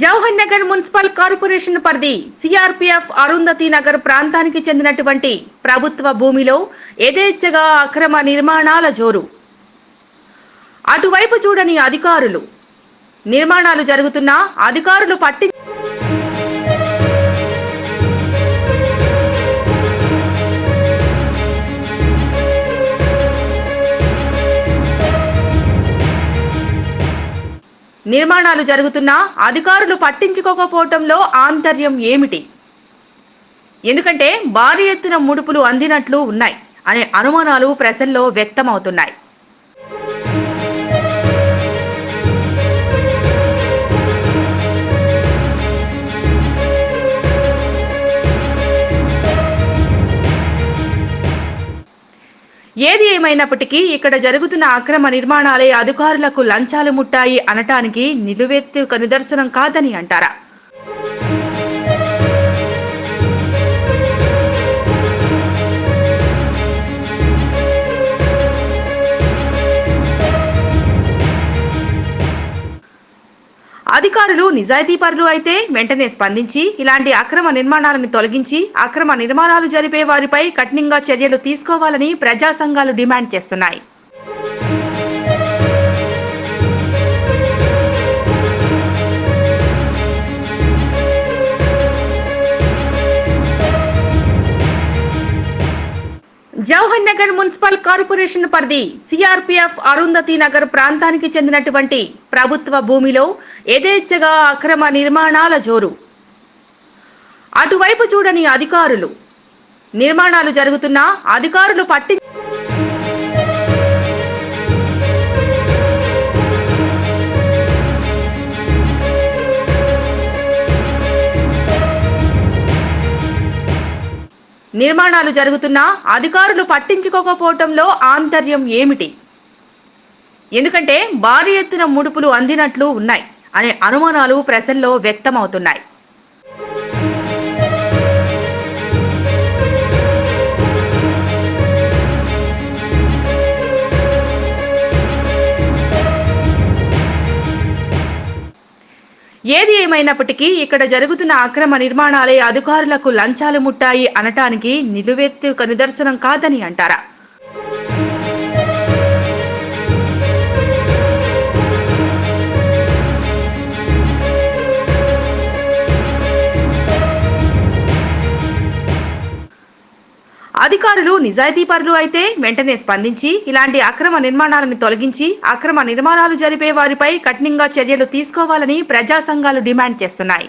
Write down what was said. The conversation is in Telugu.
జవహర్ నగర్ మున్సిపల్ కార్పొరేషన్ పరిధి సిఆర్పిఎఫ్ అరుంధతి నగర్ ప్రాంతానికి చెందినటువంటి ప్రభుత్వ భూమిలో యథేచ్ఛగా అక్రమ నిర్మాణాల జోరు. అటువైపు చూడని అధికారులు. నిర్మాణాలు జరుగుతున్నా అధికారులు పట్టి నిర్మాణాలు జరుగుతున్నా అధికారులు పట్టించుకోకపోవటంలో ఆంతర్యం ఏమిటి? ఎందుకంటే భారీ ఎత్తున ముడుపులు అందినట్లు ఉన్నాయి అనే అనుమానాలు ప్రజల్లో వ్యక్తమవుతున్నాయి. ఏది ఏమైనప్పటికీ ఇక్కడ జరుగుతున్న అక్రమ నిర్మాణాలే అధికారులకు లంచాలు ముట్టాయి అనటానికి నిలువెత్తు నిదర్శనం కాదని అంటారా? అధికారులు నిజాయితీపరులు అయితే వెంటనే స్పందించి ఇలాంటి అక్రమ నిర్మాణాలను తొలగించి అక్రమ నిర్మాణాలు జరిపే వారిపై కఠినంగా చర్యలు తీసుకోవాలని ప్రజా సంఘాలు డిమాండ్ చేస్తున్నాయి. జవహర్ నగర్ మున్సిపల్ కార్పొరేషన్ పరిధి సిఆర్పిఎఫ్ అరుంధతి నగర్ ప్రాంతానికి చెందినటువంటి ప్రభుత్వ భూమిలో యథేచ్ఛగా అక్రమ నిర్మాణాల జోరు. అటువైపు చూడని అధికారులు. నిర్మాణాలు జరుగుతున్నా అధికారులు పట్టి నిర్మాణాలు జరుగుతున్నా అధికారులు పట్టించుకోకపోవటంలో ఆంతర్యం ఏమిటి? ఎందుకంటే భారీ ఎత్తున ముడుపులు అందినట్లు ఉన్నాయి అనే అనుమానాలు ప్రజల్లో వ్యక్తమవుతున్నాయి. ఏది ఏమైనప్పటికీ ఇక్కడ జరుగుతున్న అక్రమ నిర్మాణాలే అధికారులకు లంచాలు ముట్టాయి అనటానికి నిలువెత్తు నిదర్శనం కాదని అంటారా? అధికారులు నిజాయితీపరులు అయితే వెంటనే స్పందించి ఇలాంటి అక్రమ నిర్మాణాలను తొలగించి అక్రమ నిర్మాణాలు జరిపే వారిపై కఠినంగా చర్యలు తీసుకోవాలని ప్రజా సంఘాలు డిమాండ్ చేస్తున్నాయి.